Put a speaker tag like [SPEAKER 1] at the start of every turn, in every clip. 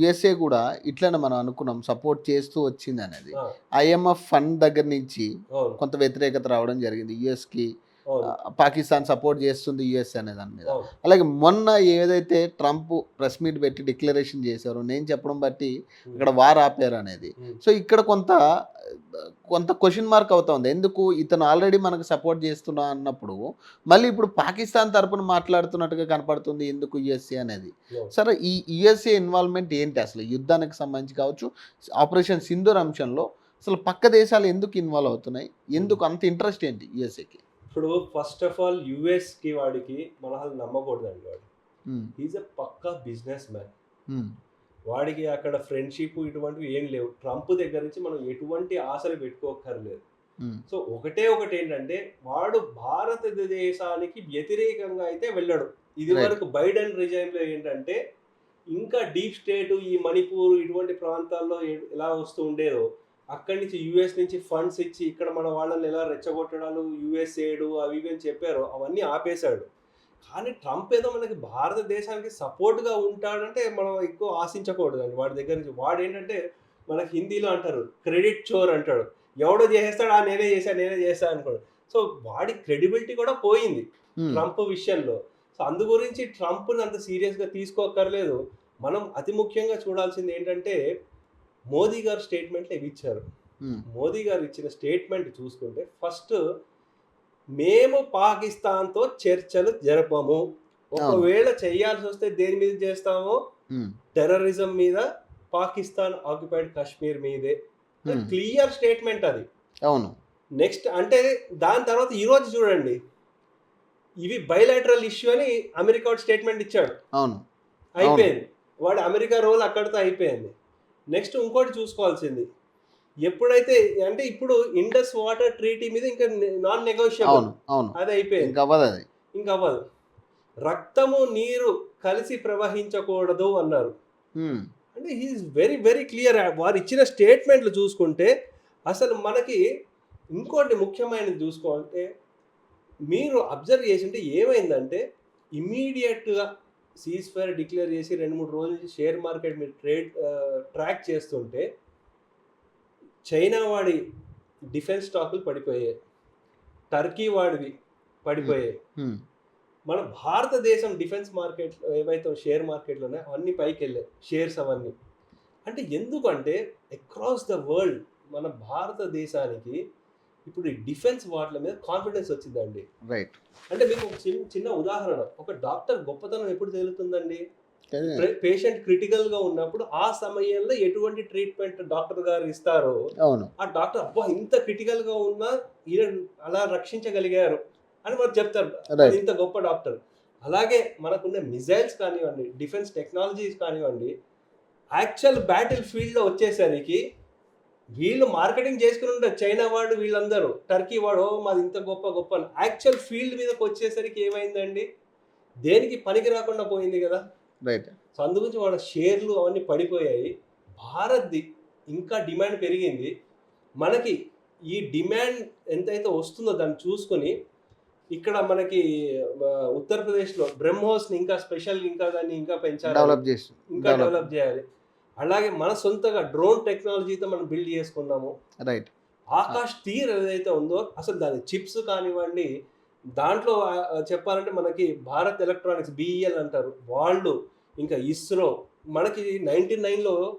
[SPEAKER 1] USA కూడా ఇట్లనే మనం అనుకున్నాం సపోర్ట్ చేస్తూ వచ్చింది అనేది ఐఎంఎఫ్ ఫండ్ దగ్గర నుంచి కొంత వ్యతిరేకత రావడం జరిగింది యుఎస్కి. పాకిస్తాన్ సపోర్ట్ చేస్తుంది యుఎస్ అనే దాని మీద. అలాగే మొన్న ఏదైతే ట్రంప్ ప్రెస్ మీట్ పెట్టి డిక్లరేషన్ చేశారో నేను చెప్పడం బట్టి ఇక్కడ వార్ ఆపారు అనేది. సో ఇక్కడ కొంత కొంత క్వశ్చన్ మార్క్ అవుతా ఉంది ఎందుకు? ఇతను ఆల్రెడీ మనకు సపోర్ట్ చేస్తున్నా అన్నప్పుడు మళ్ళీ ఇప్పుడు పాకిస్తాన్ తరపున మాట్లాడుతున్నట్టుగా కనపడుతుంది ఎందుకు యుఎస్ఏ అనేది.
[SPEAKER 2] అవును.
[SPEAKER 1] సరే ఈ యుఎస్ఏ ఇన్వాల్వ్మెంట్ ఏంటి? అసలు యుద్ధానికి సంబంధించి కావచ్చు ఆపరేషన్ సింధూర్ అంశంలో అసలు పక్క దేశాలు ఎందుకు ఇన్వాల్వ్ అవుతున్నాయి? ఎందుకు అంత ఇంట్రెస్ట్ ఏంటి యుఎస్ఏకి
[SPEAKER 2] ఇప్పుడు ఫస్ట్ ఆఫ్ ఆల్ యుఎస్కి వాడికి మన నమ్మకూడదండి వాడు. ఈజ్ ఎ పక్కా బిజినెస్ మ్యాన్ వాడికి అక్కడ ఫ్రెండ్షిప్ ఇటువంటివి ఏం లేవు. ట్రంప్ దగ్గర నుంచి మనం ఎటువంటి ఆశలు పెట్టుకోకర్లేదు సో ఒకటే ఒకటి ఏంటంటే వాడు భారతదేశానికి వ్యతిరేకంగా అయితే వెళ్ళడు. ఇది. వరకు బైడెన్ రిజైమ్లో ఏంటంటే ఇంకా డీప్ స్టేట్ ఈ మణిపూర్ ఇటువంటి ప్రాంతాల్లో ఎలా వస్తూ ఉండేదో అక్కడి నుంచి యుఎస్ నుంచి ఫండ్స్ ఇచ్చి ఇక్కడ మన వాళ్ళని ఎలా రెచ్చగొట్టడాలు యుఎస్ ఏడు అవి ఇవి అని చెప్పారో అవన్నీ ఆపేశాడు. కానీ ట్రంప్ ఏదో మనకి భారతదేశానికి సపోర్ట్గా ఉంటాడంటే మనం ఎక్కువ ఆశించకూడదు అండి వాడి దగ్గర నుంచి వాడు ఏంటంటే మనకి హిందీలో అంటారు క్రెడిట్ చోర్ అంటాడు. ఎవడో చేసేస్తాడు ఆ నేనే చేశా నేనే చేశా అనుకోడు. సో వాడి క్రెడిబిలిటీ కూడా పోయింది ట్రంప్ విషయంలో. సో అందు గురించి ట్రంప్ని అంత సీరియస్గా తీసుకోక్కర్లేదు. మనం అతి ముఖ్యంగా చూడాల్సింది ఏంటంటే మోదీ గారు స్టేట్మెంట్లు ఇవి ఇచ్చారు. మోదీ గారు ఇచ్చిన స్టేట్మెంట్ చూసుకుంటే ఫస్ట్ మేము పాకిస్తాన్తో చర్చలు జరపము. ఒకవేళ చేయాల్సి వస్తే దేని మీద చేస్తామో? టెర్రరిజం మీద పాకిస్తాన్ ఆక్యుపైడ్ కాశ్మీర్ మీదే. క్లియర్ స్టేట్మెంట్ అది.
[SPEAKER 1] అవును.
[SPEAKER 2] నెక్స్ట్ అంటే దాని తర్వాత ఈ రోజు చూడండి. ఇవి బయలాటరల్ ఇష్యూ అని అమెరికా స్టేట్మెంట్ ఇచ్చాడు.
[SPEAKER 1] అవును.
[SPEAKER 2] అయిపోయింది. వాడు అమెరికా రోల్ అక్కడితో అయిపోయింది. నెక్స్ట్ ఇంకోటి చూసుకోవాల్సింది. ఎప్పుడైతే అంటే ఇప్పుడు ఇండస్ వాటర్ ట్రీటీ మీద ఇంకా నాన్ నెగోషియబుల్
[SPEAKER 1] అవును
[SPEAKER 2] అది అయిపోయింది.
[SPEAKER 1] ఇంకా అవ్వదు అది.
[SPEAKER 2] ఇంకా అవ్వదు. రక్తము నీరు కలిసి ప్రవహించకూడదు అన్నారు. అంటే హీఈస్ వెరీ వెరీ క్లియర్ వారు ఇచ్చిన స్టేట్మెంట్లు చూసుకుంటే అసలు మనకి ఇంకోటి ముఖ్యమైనది చూసుకోవాలంటే మీరు అబ్జర్వ్ చేసింటే ఏమైందంటే ఇమీడియట్గా సీజ్ ఫైర్ డిక్లేర్ చేసి రెండు మూడు రోజుల షేర్ మార్కెట్ మీరు ట్రేడ్ ట్రాక్ చేస్తుంటే చైనా వాడి డిఫెన్స్ స్టాకులు పడిపోయాయి. టర్కీ వాడివి పడిపోయాయి. మన భారతదేశం డిఫెన్స్ మార్కెట్ ఏవైతే షేర్ మార్కెట్లో ఉన్నాయో అవన్నీ పైకి వెళ్ళాయి షేర్స్ అవన్నీ. అంటే ఎందుకంటే అక్రాస్ ద వరల్డ్ మన భారతదేశానికి ఇప్పుడు ఈ డిఫెన్స్ వాటిల మీద కాన్ఫిడెన్స్ వచ్చిందండి.
[SPEAKER 1] రైట్
[SPEAKER 2] అంటే మీకు ఒక చిన్న చిన్న ఉదాహరణ. ఒక డాక్టర్ గొప్పతనం ఎప్పుడు తెలుతుందండి? పేషెంట్ క్రిటికల్గా ఉన్నప్పుడు ఆ సమయంలో ఎటువంటి ట్రీట్మెంట్ డాక్టర్ గారు ఇస్తారో
[SPEAKER 1] అవును.
[SPEAKER 2] ఆ డాక్టర్ అబ్బా ఇంత క్రిటికల్గా ఉన్నా ఈయన అలా రక్షించగలిగారు అని మనకు చెప్తారు. ఇంత గొప్ప డాక్టర్ అలాగే మనకున్న మిజైల్స్ కానివ్వండి డిఫెన్స్ టెక్నాలజీస్ కానివ్వండి యాక్చువల్ బ్యాటిల్ ఫీల్డ్లో వచ్చేసరికి వీళ్ళు మార్కెటింగ్ చేసుకుని ఉంటారు చైనా వాడు వీళ్ళందరూ టర్కీ వాడు "ఓ, మాది ఇంత గొప్ప గొప్ప యాక్చువల్ ఫీల్డ్ మీదకి వచ్చేసరికి ఏమైందండి? దేనికి పనికి రాకుండా పోయింది కదా?
[SPEAKER 1] రైట్
[SPEAKER 2] సో అందుగురించి వాళ్ళ షేర్లు అవన్నీ పడిపోయాయి. భారత్ది ఇంకా డిమాండ్ పెరిగింది. మనకి ఈ డిమాండ్ ఎంతైతే వస్తుందో దాన్ని చూసుకొని ఇక్కడ మనకి ఉత్తరప్రదేశ్లో బ్రహ్మోస్ని ఇంకా స్పెషల్ ఇంకా దాన్ని ఇంకా పెంచాలి.
[SPEAKER 1] డెవలప్ చేసి
[SPEAKER 2] ఇంకా. డెవలప్ చేయాలి. అలాగే మన సొంతగా డ్రోన్ టెక్నాలజీతో మనం బిల్డ్ చేసుకున్నాము
[SPEAKER 1] రైట్
[SPEAKER 2] ఆకాష్ తీర్ ఏదైతే ఉందో అసలు దాని చిప్స్ కానివ్వండి దాంట్లో చెప్పాలంటే మనకి భారత్ ఎలక్ట్రానిక్స్ బిఈఎల్ అంటారు. వాళ్ళు ఇంకా ఇస్రో మనకి నైన్టీ నైన్లో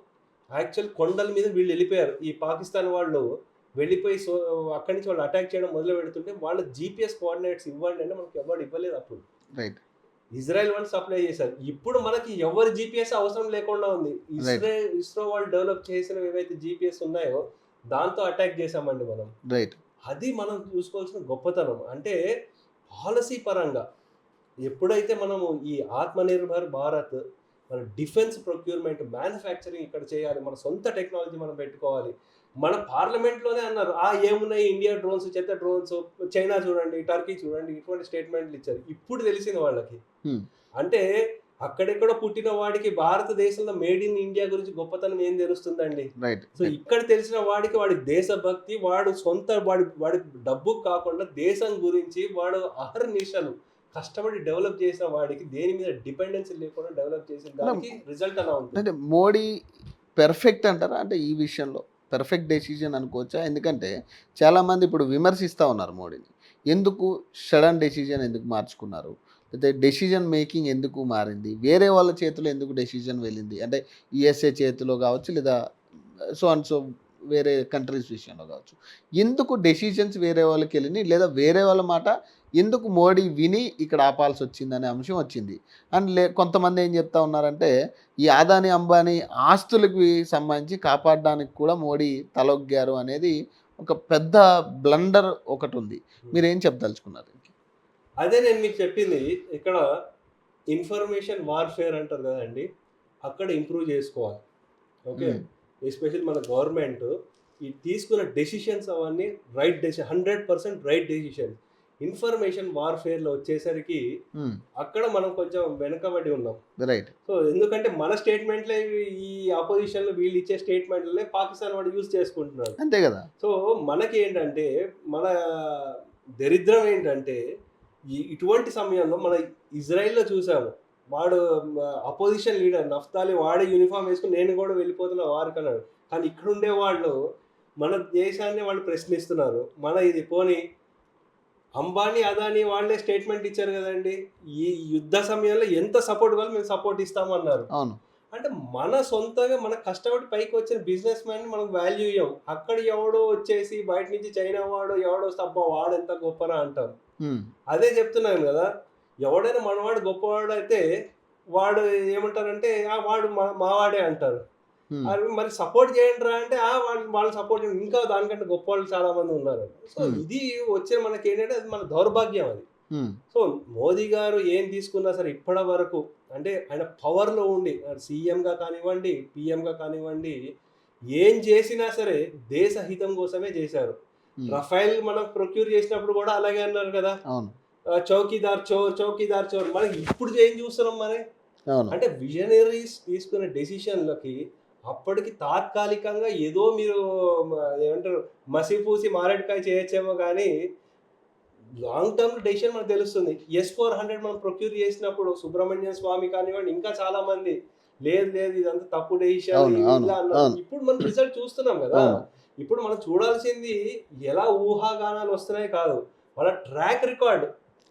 [SPEAKER 2] యాక్చువల్ కొండల మీద వీళ్ళు వెళ్ళిపోయారు. ఈ పాకిస్తాన్ వాళ్ళు వెళ్ళిపోయి సో అక్కడి నుంచి వాళ్ళు అటాక్ చేయడం మొదలు పెడుతుంటే వాళ్ళ జీపీఎస్ కోఆర్డినేట్స్ ఇవ్వండి అంటే మనకి ఎవరు ఇవ్వలేదు అప్పుడు.
[SPEAKER 1] రైట్.
[SPEAKER 2] ఇజ్రాయెల్ వాళ్ళు సప్లై చేశారు. ఇప్పుడు మనకి ఎవరి జీపీఎస్ అవసరం లేకుండా ఉంది. ఇస్రో ఇస్రో వాళ్ళు డెవలప్ చేసిన ఏవైతే జీపీఎస్ ఉన్నాయో దాంతో అటాక్ చేశామండి మనం.
[SPEAKER 1] రైట్.
[SPEAKER 2] అది మనం చూసుకోవాల్సిన గొప్పతనం. అంటే పాలసీ పరంగా ఎప్పుడైతే మనము ఈ ఆత్మనిర్భర్ భారత్ మన డిఫెన్స్ ప్రొక్యూర్మెంట్ మ్యానుఫ్యాక్చరింగ్ ఇక్కడ చేయాలి మన సొంత టెక్నాలజీ మనం పెట్టుకోవాలి మన పార్లమెంట్లోనే అన్నారు ఆ ఏమున్నాయి? ఇండియా డ్రోన్స్ చెత్త డ్రోన్స్ చైనా చూడండి టర్కీ చూడండి ఇటువంటి స్టేట్మెంట్లు ఇచ్చారు. ఇప్పుడు తెలిసింది వాళ్ళకి. అంటే అక్కడెక్కడ పుట్టిన వాడికి భారతదేశంలో మేడ్ ఇన్ ఇండియా గురించి గొప్పతనం ఏం తెలుస్తుందండి?
[SPEAKER 1] రైట్
[SPEAKER 2] సో ఇక్కడ తెలిసిన వాడికి వాడి దేశభక్తి వాడు సొంత వాడి వాడి డబ్బు కాకుండా దేశం గురించి వాడు అహర్నిశలు కష్టపడి డెవలప్ చేసిన వాడికి దేని మీద డిపెండెన్సీ లేకుండా డెవలప్ చేసిన దానికి రిజల్ట్ అలా ఉంటుంది.
[SPEAKER 1] అంటే మోడీ పెర్ఫెక్ట్ అంటారా? అంటే ఈ విషయంలో పెర్ఫెక్ట్ డెసిజన్ అనుకోవచ్చా? ఎందుకంటే చాలామంది ఇప్పుడు విమర్శిస్తూ ఉన్నారు మోడీని. ఎందుకు సడన్ డెసిజన్ ఎందుకు మార్చుకున్నారు? అయితే డెసిజన్ మేకింగ్ ఎందుకు మారింది? వేరే వాళ్ళ చేతిలో ఎందుకు డెసిజన్ వెళ్ళింది? అంటే యుఎస్ఏ చేతిలో కావచ్చు లేదా సో అండ్ సో వేరే కంట్రీస్ విషయంలో కావచ్చు. ఎందుకు డెసిజన్స్ వేరే వాళ్ళకి వెళ్ళినాయి? లేదా వేరే వాళ్ళ మాట ఎందుకు మోడీ విని ఇక్కడ ఆపాల్సి వచ్చింది అనే అంశం వచ్చింది. అండ్ లే కొంతమంది ఏం చెప్తా ఉన్నారంటే ఈ ఆదాని అంబానీ ఆస్తులకి సంబంధించి కాపాడడానికి కూడా మోడీ తలొగ్గారు అనేది ఒక పెద్ద బ్లండర్ ఒకటి ఉంది. మీరేం చెప్పదలుచుకున్నారు?
[SPEAKER 2] అదే నేను మీకు చెప్పింది ఇక్కడ ఇన్ఫర్మేషన్ వార్ఫేర్ అంటారు కదండి అక్కడ ఇంప్రూవ్ చేసుకోవాలి. Okay
[SPEAKER 1] Hmm.
[SPEAKER 2] ఎస్పెషల్ మన గవర్నమెంట్ ఈ తీసుకున్న డెసిషన్స్ అవన్నీ right decision hundred percent right decision information వార్ఫేర్లో వచ్చేసరికి అక్కడ మనం కొంచెం వెనకబడి ఉన్నాం.
[SPEAKER 1] రైట్
[SPEAKER 2] సో ఎందుకంటే మన స్టేట్మెంట్లే ఈ ఆపోజిషన్లో వీళ్ళు ఇచ్చే స్టేట్మెంట్లనే పాకిస్తాన్ వాడు యూజ్ చేసుకుంటున్నాడు.
[SPEAKER 1] అంతే కదా.
[SPEAKER 2] సో మనకి ఏంటంటే మన దరిద్రం ఏంటంటే ఇటువంటి సమయంలో మన ఇజ్రాయిల్లో చూసాము. వాడు అపోజిషన్ లీడర్ నఫ్తాలి వాడే యూనిఫామ్ వేసుకుని నేను కూడా వెళ్ళిపోతున్నా వారికి అన్నాడు. కానీ ఇక్కడ ఉండే వాళ్ళు మన దేశాన్ని వాళ్ళు ప్రశ్నిస్తున్నారు. మన ఇది పోని అంబానీ అదానీ వాళ్ళే స్టేట్మెంట్ ఇచ్చారు కదండి. ఈ యుద్ధ సమయంలో ఎంత సపోర్ట్ వాళ్ళు మేము సపోర్ట్ ఇస్తామన్నారు.
[SPEAKER 1] అవును.
[SPEAKER 2] అంటే మన సొంతంగా మన కష్టపడి పైకి వచ్చిన బిజినెస్ మ్యాన్ మనం వాల్యూ ఇవ్వం అక్కడ ఎవడో వచ్చేసి బయట నుంచి చైనా వాడు ఎవడో అబ్బా వాడు ఎంత గొప్పరా అంటాం
[SPEAKER 1] ఉమ్,
[SPEAKER 2] అదే చెప్తున్నాను కదా ఎవడైనా మనవాడు గొప్పవాడు అయితే వాడు ఏమంటారంటే ఆ వాడు మా- మావాడే అంటారు. మరి సపోర్ట్ చేయండి రా అంటే ఆ వాళ్ళు వాళ్ళు సపోర్ట్ చేయండి. ఇంకా దానికంటే గొప్ప వాళ్ళు చాలా మంది ఉన్నారు. సో. ఇది వచ్చే మనకి ఏంటంటే అది మన దౌర్భాగ్యం అది. సో మోదీ గారు ఏం తీసుకున్నా సరే ఇప్పటి వరకు అంటే ఆయన పవర్లో ఉండి సీఎంగా కానివ్వండి పిఎంగా కానివ్వండి ఏం చేసినా సరే దేశ హితం కోసమే చేశారు. రఫైల్ మనం ప్రొక్యూర్ చేసినప్పుడు కూడా అలాగే అన్నారు కదా. చౌకీదార్ చోర్ చౌకీదార్ చోర్ మనకి ఇప్పుడు ఏం చూస్తున్నాం మరి? అంటే విజనరీస్ తీసుకునే డెసిషన్లకి అప్పటికి తాత్కాలికంగా ఏదో మీరు ఏమంటారు మసి పూసి మారేడుకాయ చేయొచ్చేమో కానీ లాంగ్ టర్మ్ డెసిషన్ మనకు తెలుస్తుంది. ఎస్ ఫోర్ హండ్రెడ్ మనం ప్రొక్యూర్ చేసినప్పుడు సుబ్రహ్మణ్య స్వామి కానివ్వండి ఇంకా చాలా మంది లేదు లేదు ఇదంతా తప్పు డెసిషన్. ఇప్పుడు మనం రిజల్ట్ చూస్తున్నాం కదా. ఇప్పుడు మనం చూడాల్సింది ఎలా ఊహాగానాలు వస్తున్నాయి కాదు. మన ట్రాక్ రికార్డ్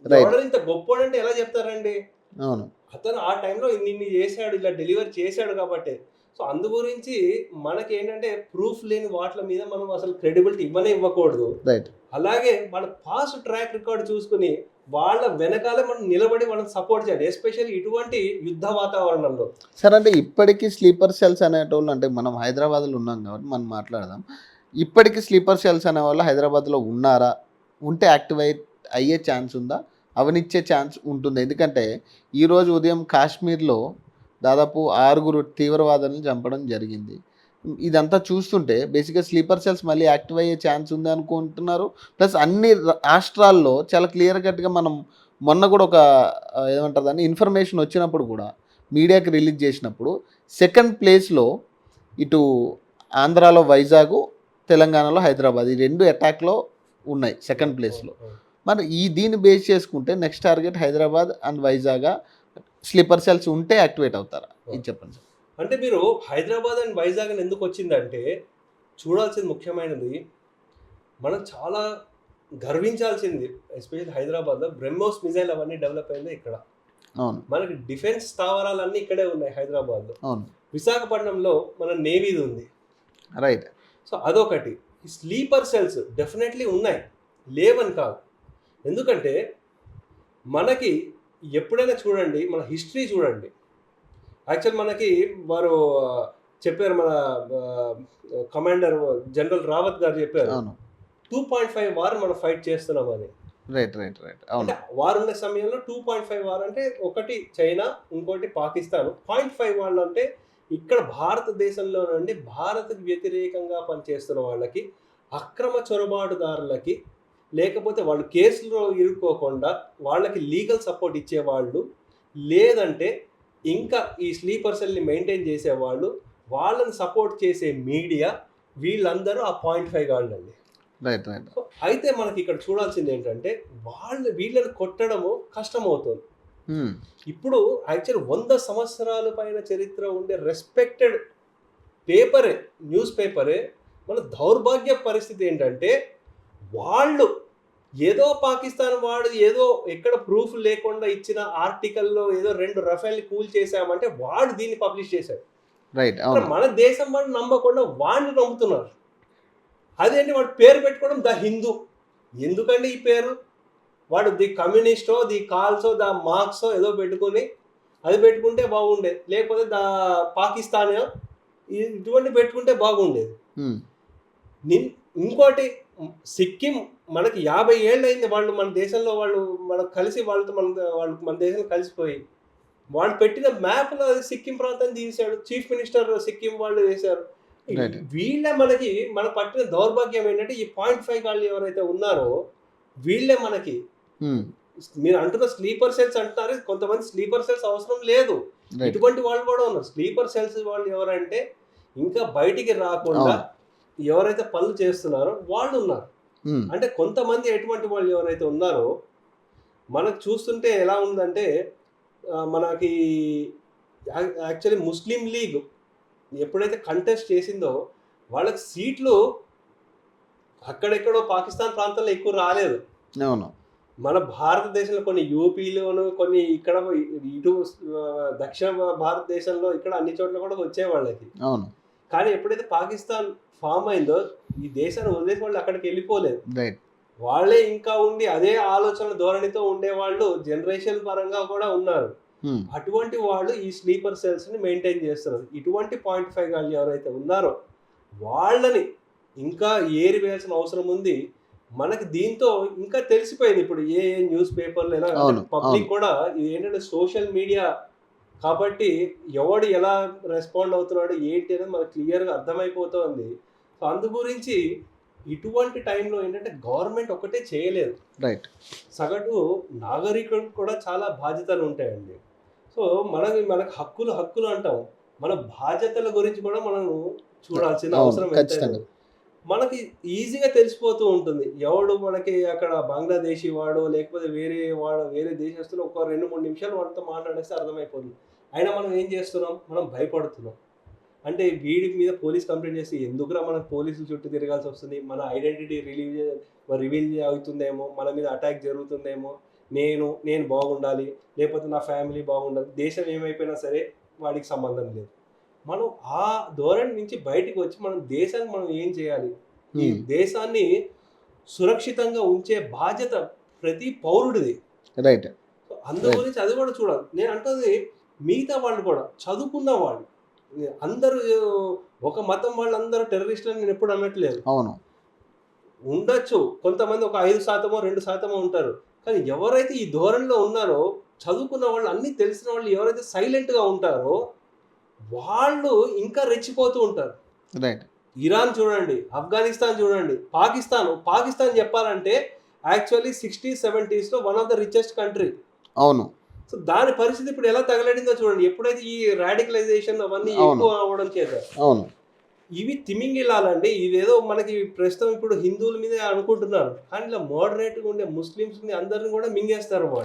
[SPEAKER 1] Right.
[SPEAKER 2] ఎవడో ఇంత గొప్పోడంటే ఎలా చెప్తారండి?
[SPEAKER 1] అవును.
[SPEAKER 2] అతను ఆ టైంలో ఇన్ని చేశాడు ఇలా డెలివర్ చేశాడు కాబట్టి. సో అందు గురించి మనకి ఏంటంటే ప్రూఫ్ లేని వాటి మీద మనం అసలు క్రెడిబిలిటీ ఇవ్వనే ఇవ్వకూడదు.
[SPEAKER 1] రైట్
[SPEAKER 2] అలాగే వాళ్ళ పాస్ట్ ట్రాక్ రికార్డ్ చూసుకుని వాళ్ళ వెనకాలే మనం నిలబడి మనం సపోర్ట్ చేయాలి ఎస్పెషల్లీ ఇటువంటి యుద్ధ వాతావరణంలో.
[SPEAKER 1] సరే అంటే ఇప్పటికీ స్లీపర్ సెల్స్ అనేటోళ్ళు అంటే మనం హైదరాబాద్లో ఉన్నాం కాబట్టి మనం మాట్లాడదాం. ఇప్పటికీ స్లీపర్ సెల్స్ అనే వాళ్ళు హైదరాబాద్లో ఉన్నారా? ఉంటే యాక్టివేట్ అయ్యే ఛాన్స్ ఉందా? అవనిచ్చే ఛాన్స్ ఉంటుంది. ఎందుకంటే ఈరోజు ఉదయం కాశ్మీర్లో దాదాపు ఆరుగురు తీవ్రవాదులను చంపడం జరిగింది. ఇదంతా చూస్తుంటే బేసిక్గా స్లీపర్ సెల్స్ మళ్ళీ యాక్టివ్ అయ్యే ఛాన్స్ ఉంది అనుకుంటున్నారు. ప్లస్ అన్ని రాష్ట్రాల్లో చాలా క్లియర్ కట్గా మనం మొన్న కూడా ఒక ఏమంటారు ఇన్ఫర్మేషన్ వచ్చినప్పుడు కూడా మీడియాకి రిలీజ్ చేసినప్పుడు సెకండ్ ప్లేస్లో ఇటు ఆంధ్రాలో వైజాగ్ తెలంగాణలో హైదరాబాద్ ఈ రెండు అటాక్లో ఉన్నాయి సెకండ్ ప్లేస్లో మరి ఈ దీన్ని బేస్ చేసుకుంటే next target Hyderabad and Vizag sleeper cells ఉంటే యాక్టివేట్ అవుతారా? ఇది చెప్పండి సార్.
[SPEAKER 2] అంటే మీరు హైదరాబాద్ అండ్ వైజాగ్ అని ఎందుకు వచ్చిందంటే చూడాల్సింది ముఖ్యమైనది మనం చాలా గర్వించాల్సింది ఎస్పెషల్లీ హైదరాబాద్లో బ్రహ్మోస్ మిజైల్ అవన్నీ డెవలప్ అయింది ఇక్కడ. మనకి డిఫెన్స్ స్థావరాలన్నీ ఇక్కడే ఉన్నాయి హైదరాబాద్లో. విశాఖపట్నంలో మన నేవీది ఉంది.
[SPEAKER 1] రైట్.
[SPEAKER 2] సో అదొకటి. స్లీపర్ సెల్స్ డెఫినెట్లీ ఉన్నాయి. లేవని కాదు. ఎందుకంటే మనకి ఎప్పుడైనా చూడండి మన హిస్టరీ చూడండి. యాక్చువల్ మనకి వారు చెప్పారు మన కమాండర్ జనరల్ రావత్ గారు చెప్పారు. టూ పాయింట్ ఫైవ్ వార్ మనం ఫైట్ చేస్తున్నాం అని.
[SPEAKER 1] రైట్ రైట్ రైట్ అవును.
[SPEAKER 2] వార్ ఉన్న సమయంలో టూ పాయింట్ ఫైవ్ వార్ అంటే ఒకటి చైనా ఇంకోటి పాకిస్తాన్. పాయింట్ ఫైవ్ వాళ్ళు అంటే ఇక్కడ భారతదేశంలో నుండి భారత్కి వ్యతిరేకంగా పనిచేస్తున్న వాళ్ళకి అక్రమ చొరబాటుదారులకి లేకపోతే వాళ్ళు కేసులో ఇరుక్కోకుండా వాళ్ళకి లీగల్ సపోర్ట్ ఇచ్చేవాళ్ళు లేదంటే ఇంకా ఈ స్లీపర్ సెల్ని మెయింటైన్ చేసేవాళ్ళు వాళ్ళని సపోర్ట్ చేసే మీడియా వీళ్ళందరూ ఆ పాయింట్ ఫైవ్ వాళ్ళండి
[SPEAKER 1] రైట్ రైట్
[SPEAKER 2] సో అయితే మనకి ఇక్కడ చూడాల్సింది ఏంటంటే వాళ్ళు వీళ్ళని కొట్టడము కష్టం అవుతుంది
[SPEAKER 1] ఉమ్,
[SPEAKER 2] ఇప్పుడు యాక్చువల్ వంద సంవత్సరాల పైన చరిత్ర ఉండే రెస్పెక్టెడ్ పేపరే న్యూస్ పేపరే మన దౌర్భాగ్య పరిస్థితి ఏంటంటే వాళ్ళు ఏదో పాకిస్తాన్ వాడు ఏదో ఎక్కడ ప్రూఫ్ లేకుండా ఇచ్చిన ఆర్టికల్లో ఏదో రెండు రఫేల్ కూల్ చేశామంటే వాడు దీన్ని పబ్లిష్ చేశాడు.
[SPEAKER 1] రైట్
[SPEAKER 2] మన దేశం వాడు నమ్మకుండా వాడిని నమ్ముతున్నారు. అదేంటి వాడు పేరు పెట్టుకోవడం ద హిందూ. ఎందుకండి ఈ పేరు? వాడు ది కమ్యూనిస్టో ది కాల్సో ద మార్క్సో ఏదో పెట్టుకొని అది పెట్టుకుంటే బాగుండేది. లేకపోతే ద పాకిస్తాన్ ఇటువంటి పెట్టుకుంటే బాగుండేది. నిన్ ఇంకోటి సిక్కిం మనకి యాభై ఏళ్ళు అయింది వాళ్ళు మన దేశంలో వాళ్ళు మనకు కలిసి వాళ్ళతో మన వాళ్ళు మన దేశంలో కలిసిపోయి. వాళ్ళు పెట్టిన మ్యాప్లో అది సిక్కిం ప్రాంతాన్ని తీశాడు. చీఫ్ మినిస్టర్ సిక్కిం వాళ్ళు వేశారు. వీళ్ళే మనకి మన పట్టిన దౌర్భాగ్యం ఏంటంటే ఈ పాయింట్ ఫైవ్ వాళ్ళు ఎవరైతే ఉన్నారో వీళ్ళే మనకి.
[SPEAKER 1] ఉమ్,
[SPEAKER 2] మీరు అంటున్న స్లీపర్ సెల్స్ అంటున్నారు. కొంతమంది స్లీపర్ సెల్స్ అవసరం లేదు. ఇటువంటి వాళ్ళు కూడా ఉన్నారు. స్లీపర్ సెల్స్ వాళ్ళు ఎవరంటే ఇంకా బయటికి రాకుండా. ఎవరైతే పనులు చేస్తున్నారో వాళ్ళు ఉన్నారు. అంటే కొంతమంది ఎటువంటి వాళ్ళు ఎవరైతే ఉన్నారో మనకు చూస్తుంటే ఎలా ఉందంటే మనకి యాక్చువల్లీ ముస్లిం లీగ్ ఎప్పుడైతే కంటెస్ట్ చేసిందో వాళ్ళకి సీట్లు అక్కడెక్కడో పాకిస్తాన్ ప్రాంతంలో ఎక్కువ రాలేదు.
[SPEAKER 1] అవును.
[SPEAKER 2] మన భారతదేశంలో కొన్ని యూపీలోను కొన్ని ఇక్కడ ఇటు దక్షిణ భారతదేశంలో ఇక్కడ అన్ని చోట్ల కూడా వచ్చే వాళ్ళకి
[SPEAKER 1] అవును.
[SPEAKER 2] కానీ ఎప్పుడైతే పాకిస్తాన్ ఫామ్ అయిందో ఈ దేశాన్ని వదిలేసి వాళ్ళు అక్కడికి వెళ్ళిపోలేదు.
[SPEAKER 1] రైట్
[SPEAKER 2] వాళ్ళే ఇంకా ఉండి అదే ఆలోచన ధోరణితో ఉండేవాళ్ళు జనరేషన్ పరంగా కూడా ఉన్నారు.
[SPEAKER 1] ఉమ్,
[SPEAKER 2] అటువంటి వాళ్ళు ఈ స్లీపర్ సెల్స్ని మెయింటైన్ చేస్తున్నారు. ఇటువంటి పాయింట్ ఫైవ్ వాళ్ళు ఎవరైతే ఉన్నారో వాళ్ళని ఇంకా ఏరి వేయాల్సిన అవసరం ఉంది. మనకి దీంతో ఇంకా తెలిసిపోయింది. ఇప్పుడు ఏ ఏ న్యూస్ పేపర్లు ఎలా పబ్లిక్. కూడా ఇది ఏంటంటే సోషల్ మీడియా కాబట్టి ఎవడు ఎలా రెస్పాండ్ అవుతున్నాడు ఏంటి అనేది మనకు క్లియర్గా అర్థమైపోతుంది. సో అందు గురించి ఇటువంటి టైంలో ఏంటంటే గవర్నమెంట్ ఒకటే చేయలేదు.
[SPEAKER 1] రైట్
[SPEAKER 2] సగటు నాగరికులకు కూడా చాలా బాధ్యతలు ఉంటాయండి. సో మనకి మనకు హక్కులు హక్కులు అంటాం. మన బాధ్యతల గురించి కూడా మనం చూడాల్సిన అవసరం
[SPEAKER 1] ఖచ్చితంగా.
[SPEAKER 2] మనకి ఈజీగా తెలిసిపోతూ ఉంటుంది. ఎవడు మనకి అక్కడ బంగ్లాదేశీ వాడు లేకపోతే వేరే వాడు వేరే దేశస్తులు ఒక రెండు మూడు నిమిషాలు వాళ్ళతో మాట్లాడేస్తే అర్థమైపోతుంది. అయినా మనం ఏం చేస్తున్నాం? మనం భయపడుతున్నాం. అంటే వీడి మీద పోలీస్ కంప్లైంట్ చేసి ఎందుకురా మనకు పోలీసులు చుట్టూ తిరగాల్సి వస్తుంది? మన ఐడెంటిటీ రిలీవ్ రివీల్ అవుతుందేమో? మన మీద అటాక్ జరుగుతుందేమో? నేను నేను బాగుండాలి లేకపోతే నా ఫ్యామిలీ బాగుండాలి దేశం ఏమైపోయినా సరే వాడికి సంబంధం లేదు. మనం ఆ ధోరణి నుంచి బయటికి వచ్చి మనం దేశాన్ని మనం ఏం చేయాలి? ఈ దేశాన్ని సురక్షితంగా ఉంచే బాధ్యత ప్రతి పౌరుడిది.
[SPEAKER 1] రైట్.
[SPEAKER 2] సో అందు
[SPEAKER 1] Right.
[SPEAKER 2] గురించి అది కూడా చూడాలి. నేను అంటుంది మిగతా వాళ్ళు కూడా చదువుకున్న వాళ్ళు అందరూ ఒక మతం వాళ్ళందరూ టెర్రరిస్టులు నేను ఎప్పుడు అనట్లేదు.
[SPEAKER 1] అవును.
[SPEAKER 2] ఉండొచ్చు. కొంతమంది ఒక ఐదు శాతమో రెండు శాతమో ఉంటారు. కానీ ఎవరైతే ఈ ధోరణిలో ఉన్నారో చదువుకున్న వాళ్ళు అన్నీ తెలిసిన వాళ్ళు ఎవరైతే సైలెంట్గా ఉంటారో వాళ్ళు ఇంకా రెచ్చిపోతూ ఉంటారు.
[SPEAKER 1] రైట్.
[SPEAKER 2] ఇరాన్ చూడండి ఆఫ్ఘనిస్తాన్ చూడండి పాకిస్తాన్ పాకిస్తాన్ చెప్పాలంటే actually sixty సెవెంటీస్లో one of the richest country
[SPEAKER 1] అవును.
[SPEAKER 2] సో దాని పరిస్థితి ఇప్పుడు ఎలా తగలడిందో చూడండి. ఎప్పుడైతే ఈ రాడికలైజేషన్ అవన్నీ
[SPEAKER 1] అవును.
[SPEAKER 2] ఎక్కువ అవడం చేత
[SPEAKER 1] అవును.
[SPEAKER 2] ఇవి తిమింగిలాలండి ఇదేదో మనకి ప్రస్తుతం ఇప్పుడు హిందువుల మీద అనుకుంటున్నారు. కానీ ఇలా మోడరేట్గా ఉండే ముస్లిమ్స్ని అందరిని కూడా మింగేస్తారు వాళ్ళు.